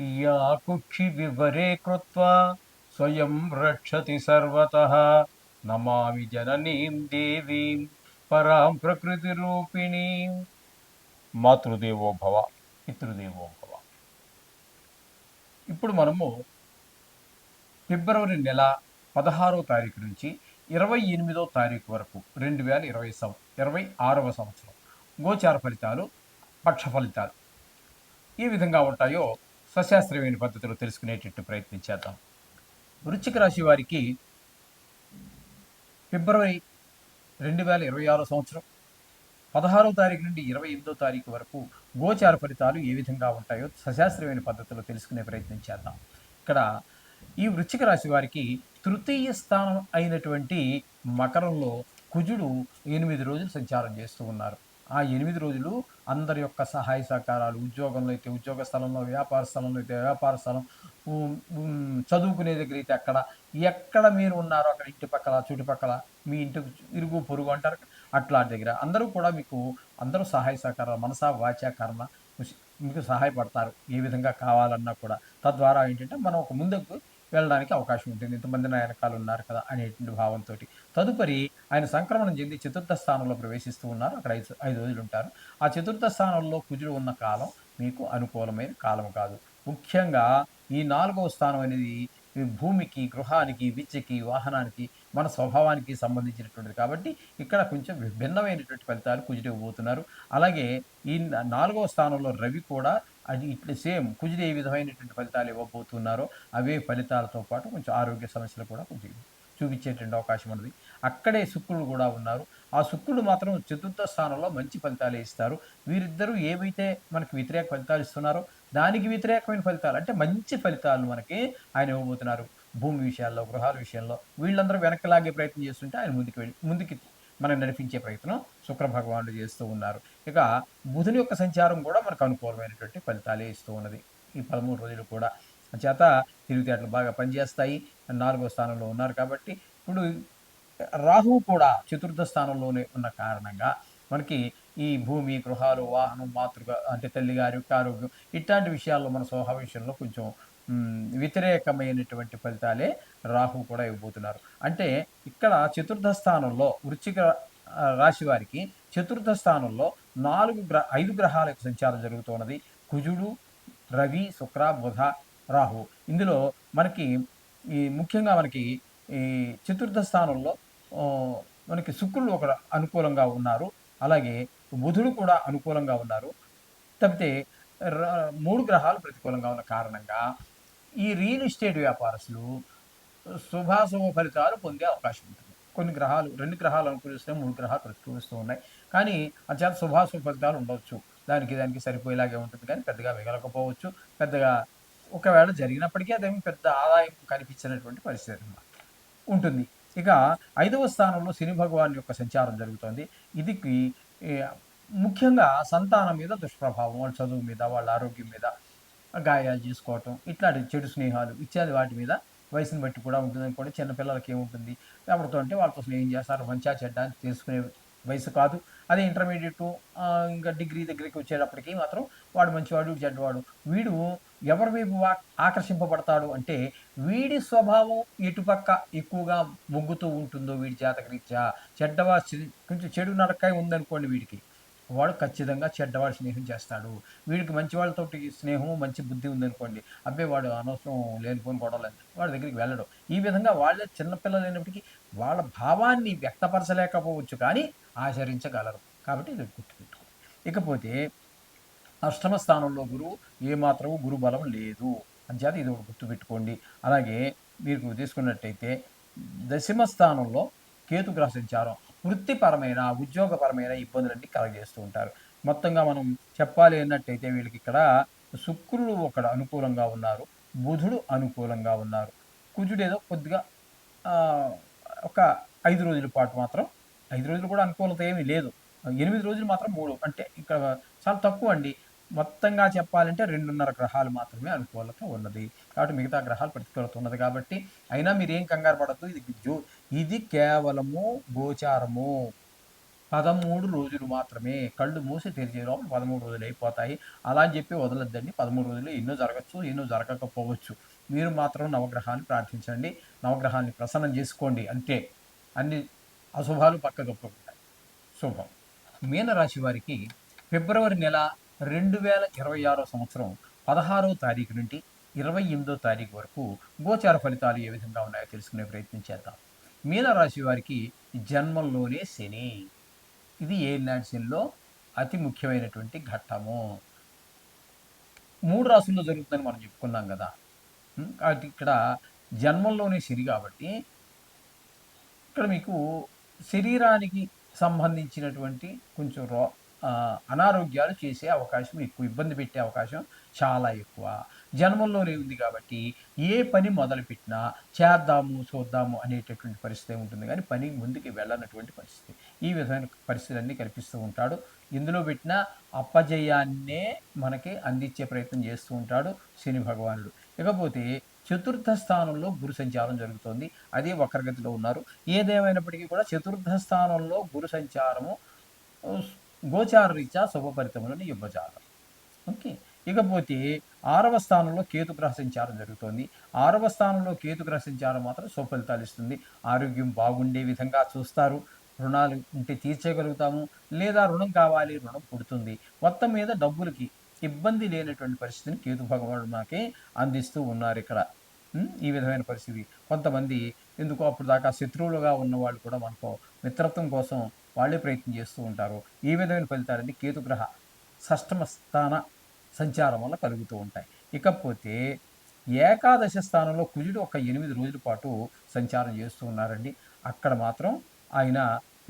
या कुक्षि विवरे कृत्वा स्वयं रक्षति सर्वतः नमामि जननीं देवीं పరాం ప్రకృతి రూపిణి మాతృదేవో భవ పితృదేవో భవ ఇప్పుడు మనము ఫిబ్రవరి నెల పదహారో తారీఖు నుంచి ఇరవై ఎనిమిదో తారీఖు వరకు రెండు వేల ఇరవై సం ఇరవై ఆరవ సంవత్సరం గోచార ఫలితాలు పక్ష ఫలితాలు ఏ విధంగా ఉంటాయో సశాస్త్రమైన పద్ధతిలో తెలుసుకునేటట్టు ప్రయత్నించేద్దాం వృశ్చిక రాశి వారికి ఫిబ్రవరి రెండు వేల ఇరవై ఆరో సంవత్సరం పదహారో తారీఖు నుండి ఇరవై ఎనిమిదో తారీఖు వరకు గోచార ఫలితాలు ఏ విధంగా ఉంటాయో సశాస్త్రమైన పద్ధతిలో తెలుసుకునే ప్రయత్నం చేద్దాం. ఇక్కడ ఈ వృశ్చిక రాశి వారికి తృతీయ స్థానం అయినటువంటి మకరంలో కుజుడు ఎనిమిది రోజులు సంచారం చేస్తూ ఉన్నారు. ఆ ఎనిమిది రోజులు అందరి యొక్క సహాయ సహకారాలు ఉద్యోగంలో అయితే ఉద్యోగ స్థలంలో వ్యాపార స్థలంలో అయితే వ్యాపార స్థలం చదువుకునే దగ్గర అయితే అక్కడ ఎక్కడ మీరు ఉన్నారో అక్కడ ఇంటి పక్కల చుట్టుపక్కల మీ ఇంటి ఇరుగు పొరుగు అంటారు అట్లాంటి దగ్గర. అందరూ కూడా మీకు అందరూ సహాయ సహకారాలు మనసా వాచ కర్మ మీకు సహాయపడతారు ఏ విధంగా కావాలన్నా కూడా. తద్వారా ఏంటంటే మనం ఒక ముందుకు వెళ్ళడానికి అవకాశం ఉంటుంది. ఇంతమంది నా వెనకాల ఉన్నారు కదా అనేటువంటి భావంతో తదుపరి ఆయన సంక్రమణం చెంది చతుర్థ స్థానంలో ప్రవేశిస్తూ ఉన్నారు. అక్కడ ఐదు ఐదు రోజులు ఉంటారు. ఆ చతుర్థ స్థానంలో కుజుడు ఉన్న కాలం మీకు అనుకూలమైన కాలం కాదు. ముఖ్యంగా ఈ నాలుగవ స్థానం అనేది భూమికి గృహానికి విద్యకి వాహనానికి మన స్వభావానికి సంబంధించినటువంటిది. కాబట్టి ఇక్కడ కొంచెం భిన్నమైనటువంటి ఫలితాలు కుజుడు పోతున్నారు అలాగే ఈ నాలుగవ స్థానంలో రవి కూడా అది ఇట్లా సేమ్ కుజుడు ఏ విధమైనటువంటి ఫలితాలు ఇవ్వబోతున్నారో అవే ఫలితాలతో పాటు కొంచెం ఆరోగ్య సమస్యలు కూడా కొంచెం చూపించేటువంటి అవకాశం ఉన్నది. అక్కడే శుక్రుడు కూడా ఉన్నారు. ఆ శుక్రుడు మాత్రం చతుర్థ స్థానంలో మంచి ఫలితాలు ఇస్తారు. వీరిద్దరూ ఏవైతే మనకి వ్యతిరేక ఫలితాలు ఇస్తున్నారో దానికి వ్యతిరేకమైన ఫలితాలు అంటే మంచి ఫలితాలు మనకి ఆయన ఇవ్వబోతున్నారు. భూమి విషయాల్లో గృహాల విషయంలో వీళ్ళందరూ వెనక్కి లాగే ప్రయత్నం చేస్తుంటే ఆయన ముందుకు వెళ్ళి ముందుకి మనం నడిపించే ప్రయత్నం శుక్ర భగవానుడు చేస్తూ ఉన్నారు. ఇక బుధుని యొక్క సంచారం కూడా మనకు అనుకూలమైనటువంటి ఫలితాలే ఇస్తూ ఉన్నది. ఈ పదమూడు రోజులు కూడా చేత తిరుగుతేటలు బాగా పనిచేస్తాయి. నాలుగో స్థానంలో ఉన్నారు కాబట్టి ఇప్పుడు రాహువు కూడా చతుర్థ స్థానంలోనే ఉన్న కారణంగా మనకి ఈ భూమి గృహాలు వాహనం మాతృక అంటే తల్లిగారి యొక్క ఆరోగ్యం ఇట్లాంటి విషయాల్లో మన స్వభావ విషయంలో కొంచెం వ్యతిరేకమైనటువంటి ఫలితాలే రాహు కూడా ఇవ్వబోతున్నారు. అంటే ఇక్కడ చతుర్థ స్థానంలో వృచ్చిక రాశి వారికి చతుర్థ స్థానంలో నాలుగు గ్రహ ఐదు గ్రహాల యొక్క సంచారం జరుగుతున్నది. కుజుడు రవి శుక్ర బుధ రాహు. ఇందులో మనకి ఈ ముఖ్యంగా మనకి ఈ చతుర్థ స్థానంలో మనకి శుక్రుడు ఒక అనుకూలంగా ఉన్నారు. అలాగే బుధుడు కూడా అనుకూలంగా ఉన్నారు. తప్పితే మూడు గ్రహాలు ప్రతికూలంగా ఉన్న కారణంగా ఈ రియల్ ఎస్టేట్ వ్యాపారస్తులు శుభాశుభ ఫలితాలు పొందే అవకాశం ఉంటుంది. కొన్ని గ్రహాలు రెండు గ్రహాలు అనుకూలిస్తే మూడు గ్రహాలు ప్రతికూలిస్తూ ఉన్నాయి. కానీ అత్యంత శుభాశుభ ఫలితాలు ఉండవచ్చు. దానికి దానికి సరిపోయేలాగే ఉంటుంది కానీ పెద్దగా మిగలకపోవచ్చు. పెద్దగా ఒకవేళ జరిగినప్పటికీ అదేమి పెద్ద ఆదాయం కనిపించినటువంటి పరిస్థితి ఉంటుంది. ఇక ఐదవ స్థానంలో శని భగవాన్ యొక్క సంచారం జరుగుతుంది. ఇది ముఖ్యంగా సంతానం మీద దుష్ప్రభావం వాళ్ళ చదువు మీద వాళ్ళ ఆరోగ్యం మీద గాయాలు చేసుకోవటం ఇట్లాంటి చెడు స్నేహాలు ఇత్యాది వాటి మీద వయసుని బట్టి కూడా ఉంటుంది అనుకోండి చిన్నపిల్లలకి ఏముంటుంది? ఎవరితో అంటే వాళ్ళతో స్నేహం చేస్తారు? మంచిగా చెడ్డ అని తెలుసుకునే వయసు కాదు. అదే ఇంటర్మీడియట్ ఇంకా డిగ్రీ దగ్గరికి వచ్చేటప్పటికి మాత్రం వాడు మంచివాడు చెడ్డవాడు. వీడు ఎవరి వైపు ఆకర్షింపబడతాడు అంటే వీడి స్వభావం ఎటుపక్క ఎక్కువగా మొగ్గుతూ ఉంటుందో వీడి జాతకరీత్యా. చెడ్డవా కొంచెం చెడు నడకాయ ఉందనుకోండి వీడికి. వాడు ఖచ్చితంగా చెడ్డవాడు స్నేహం చేస్తాడు. వీడికి మంచి వాళ్ళతోటి స్నేహం మంచి బుద్ధి ఉందనుకోండి అబ్బాయి వాడు అనవసరం లేనిపోని గొడవలేదు వాడి దగ్గరికి వెళ్ళడం. ఈ విధంగా వాళ్ళే చిన్నపిల్లలు అయినప్పటికీ వాళ్ళ భావాన్ని వ్యక్తపరచలేకపోవచ్చు కానీ ఆచరించగలరు. కాబట్టి ఇది గుర్తుపెట్టుకో ఇకపోతే అష్టమ స్థానంలో గురువు ఏమాత్రము గురు బలం లేదు. అంచేత ఇది ఒకటి గుర్తుపెట్టుకోండి. అలాగే మీరు తీసుకున్నట్టయితే దశమ స్థానంలో కేతు సంచారం వృత్తిపరమైన ఉద్యోగపరమైన ఇబ్బందులన్నీ కలగజేస్తూ ఉంటారు. మొత్తంగా మనం చెప్పాలి అన్నట్టయితే వీళ్ళకి ఇక్కడ శుక్రుడు ఒకడు అనుకూలంగా ఉన్నారు బుధుడు అనుకూలంగా ఉన్నారు. కుజుడు ఏదో కొద్దిగా ఒక ఐదు రోజుల పాటు మాత్రం ఐదు రోజులు కూడా అనుకూలత ఏమీ లేదు. ఎనిమిది రోజులు మాత్రం మూడు అంటే ఇక్కడ చాలా తక్కువ అండి. మొత్తంగా చెప్పాలంటే రెండున్నర గ్రహాలు మాత్రమే అనుకూలత ఉన్నది. కాబట్టి మిగతా గ్రహాలు ప్రతికూలత ఉన్నది కాబట్టి అయినా మీరు ఏం కంగారు పడద్దు. ఇది జో ఇది కేవలము గోచారము. పదమూడు రోజులు మాత్రమే. కళ్ళు మూసి తెరిచే లోపల పదమూడు రోజులు అయిపోతాయి. అలా అని చెప్పి వదలొద్దండి. పదమూడు రోజులు ఎన్నో జరగచ్చు ఎన్నో జరగకపోవచ్చు. మీరు మాత్రం నవగ్రహాన్ని ప్రార్థించండి. నవగ్రహాన్ని ప్రసన్నం చేసుకోండి. అంతే. అన్ని అశుభాలు పక్కకు శుభం. మీనరాశి వారికి ఫిబ్రవరి నెల రెండు వేల ఇరవై ఆరో సంవత్సరం పదహారో తారీఖు నుండి ఇరవై ఎనిమిదో తారీఖు వరకు గోచార ఫలితాలు ఏ విధంగా ఉన్నాయో తెలుసుకునే ప్రయత్నం చేద్దాం. మీనరాశి వారికి జన్మంలోనే శని. ఇది ఏలినాటి శనిలో అతి ముఖ్యమైనటువంటి ఘట్టము. మూడు రాసుల్లో జరుగుతుందని మనం చెప్పుకున్నాం కదా. కాబట్టి ఇక్కడ జన్మంలోనే శని కాబట్టి ఇక్కడ మీకు శరీరానికి సంబంధించినటువంటి కొంచెం రో అనారోగ్యాలు చేసే అవకాశం ఎక్కువ ఇబ్బంది పెట్టే అవకాశం చాలా ఎక్కువ. జన్మంలోనే ఉంది కాబట్టి ఏ పని మొదలుపెట్టినా చేద్దాము చూద్దాము అనేటటువంటి పరిస్థితి ఉంటుంది. కానీ పని ముందుకు వెళ్ళనటువంటి పరిస్థితి. ఈ విధమైన పరిస్థితులన్నీ కల్పిస్తూ ఉంటాడు. ఇందులో పెట్టిన అప్పజయాన్నే మనకి అందించే ప్రయత్నం చేస్తూ ఉంటాడు శని భగవానుడు. ఇకపోతే చతుర్థ స్థానంలో గురు సంచారం జరుగుతోంది. అదే వక్రగతిలో ఉన్నారు. ఏదేమైనప్పటికీ కూడా చతుర్థ స్థానంలో గురు సంచారము గోచార రీత్యా శుభఫలితములను ఇవ్వజాలం. ఓకే? ఇకపోతే ఆరవ స్థానంలో కేతు సంచారం జరుగుతోంది. ఆరవ స్థానంలో కేతు సంచారం మాత్రం సుఫలితాలు ఇస్తుంది. ఆరోగ్యం బాగుండే విధంగా చూస్తారు. రుణాలు ఉంటే తీర్చగలుగుతాము లేదా రుణం కావాలి రుణం పుడుతుంది. మొత్తం మీద డబ్బులకి ఇబ్బంది లేనటువంటి పరిస్థితిని కేతు భగవానుడు మనకి అందిస్తూ ఉన్నారు ఇక్కడ. ఈ విధమైన పరిస్థితి. కొంతమంది ఎందుకో అప్పుడు దాకా శత్రువులుగా ఉన్న వాళ్ళు కూడా మనకు మిత్రత్వం కోసం వాళ్ళే ప్రయత్నం చేస్తూ ఉంటారు. ఈ విధమైన ఫలితాలంటే కేతుగ్రహ షష్టమ స్థాన సంచారం వల్ల కలుగుతూ ఉంటాయి. ఇకపోతే ఏకాదశ స్థానంలో కుజుడు ఒక ఎనిమిది రోజుల పాటు సంచారం చేస్తూ ఉన్నారండి. అక్కడ మాత్రం ఆయన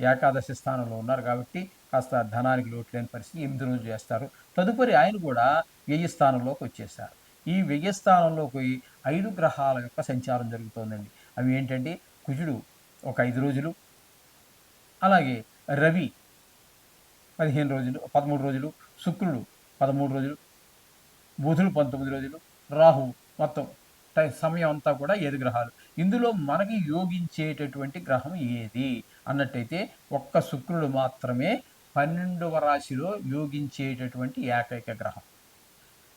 ఏకాదశి స్థానంలో ఉన్నారు కాబట్టి కాస్త ధనానికి లోటు లేని పరిస్థితి ఎనిమిది రోజులు చేస్తారు. తదుపరి ఆయన కూడా వ్యయ స్థానంలోకి వచ్చేసారు ఈ వ్యయ స్థానంలోకి ఐదు గ్రహాల యొక్క సంచారం జరుగుతోందండి. అవి ఏంటంటే కుజుడు ఒక ఐదు రోజులు అలాగే రవి పదిహేను రోజులు పదమూడు రోజులు శుక్రుడు పదమూడు రోజులు బుధుడు పంతొమ్మిది రోజులు రాహు మొత్తం సమయం అంతా కూడా ఏడు గ్రహాలు. ఇందులో మనకి యోగించేటటువంటి గ్రహం ఏది? అన్నట్టయితే ఒక్క శుక్రుడు మాత్రమే పన్నెండవ రాశిలో యోగించేటటువంటి ఏకైక గ్రహం.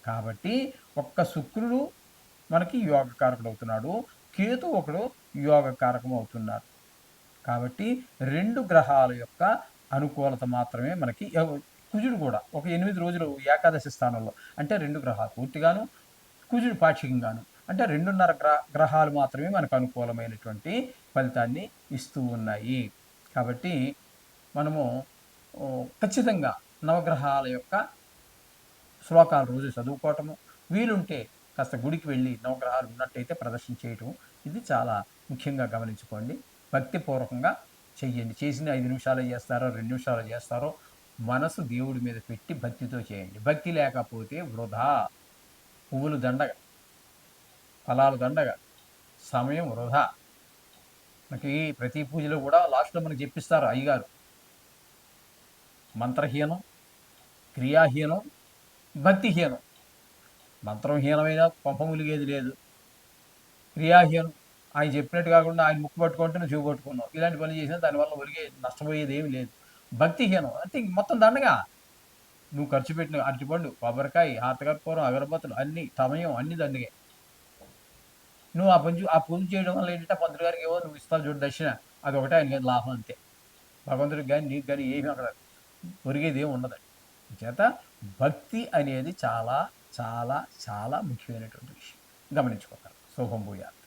కాబట్టి ఒక్క శుక్రుడు మనకి యోగకారకుడు అవుతున్నాడు కేతు ఒకడు యోగకారకం అవుతున్నారు. కాబట్టి రెండు గ్రహాల యొక్క అనుకూలత మాత్రమే మనకి కుజుడు కూడా ఒక ఎనిమిది రోజులు ఏకాదశి స్థానంలో అంటే రెండు గ్రహాలు పూర్తిగాను కుజుడు పాక్షికంగాను అంటే రెండున్నర గ్ర గ్రహాలు మాత్రమే మనకు అనుకూలమైనటువంటి ఫలితాన్ని ఇస్తూ ఉన్నాయి. కాబట్టి మనము ఖచ్చితంగా నవగ్రహాల యొక్క శ్లోకాలు రోజు చదువుకోవటము వీలుంటే కాస్త గుడికి వెళ్ళి నవగ్రహాలు ఉన్నట్టయితే ప్రదర్శన చేయటం ఇది చాలా ముఖ్యంగా గమనించుకోండి. భక్తిపూర్వకంగా చెయ్యండి. చేసిన ఐదు నిమిషాలు చేస్తారో రెండు నిమిషాలు చేస్తారో మనసు దేవుడి మీద పెట్టి భక్తితో చేయండి. భక్తి లేకపోతే వృధా. పువ్వులు దండగ ఫలాలు దండగ సమయం వృధా. మనకి ప్రతి పూజలో కూడా లాస్ట్లో మనకి చెప్పిస్తారు అయ్యగారు. మంత్రహీనం క్రియాహీనం భక్తిహీనం. మంత్రంహీనమైన పంప ములిగేది లేదు. క్రియాహీనం ఆయన చెప్పినట్టు కాకుండా ఆయన ముక్కు పట్టుకుంటే నువ్వు చెవి పట్టుకున్నావు ఇలాంటి పనులు చేసినా దానివల్ల ఒరిగే నష్టపోయేది ఏమి లేదు. భక్తిహీనం. అంటే మొత్తం దండగా. నువ్వు ఖర్చు పెట్టిన అరటిపండు కొబ్బరికాయ హాతకర్పూరం అగరబత్తులు అన్ని సమయం అన్ని దండగే. నువ్వు ఆ పని ఆ పూజ చేయడం వల్ల ఏంటంటే పంతులు గారికి ఏవో నువ్వు ఇస్తావు చూడు దక్షిణ. అది ఒకటే ఆయన లాభం అంతే. భగవంతుడికి కానీ నీకు కానీ ఏమీ అక్కడ ఒరిగేది ఏమి ఉండదు. చేత భక్తి అనేది చాలా చాలా చాలా ముఖ్యమైనటువంటి విషయం. గమనించుకోగలరు. శుభం భూయాలు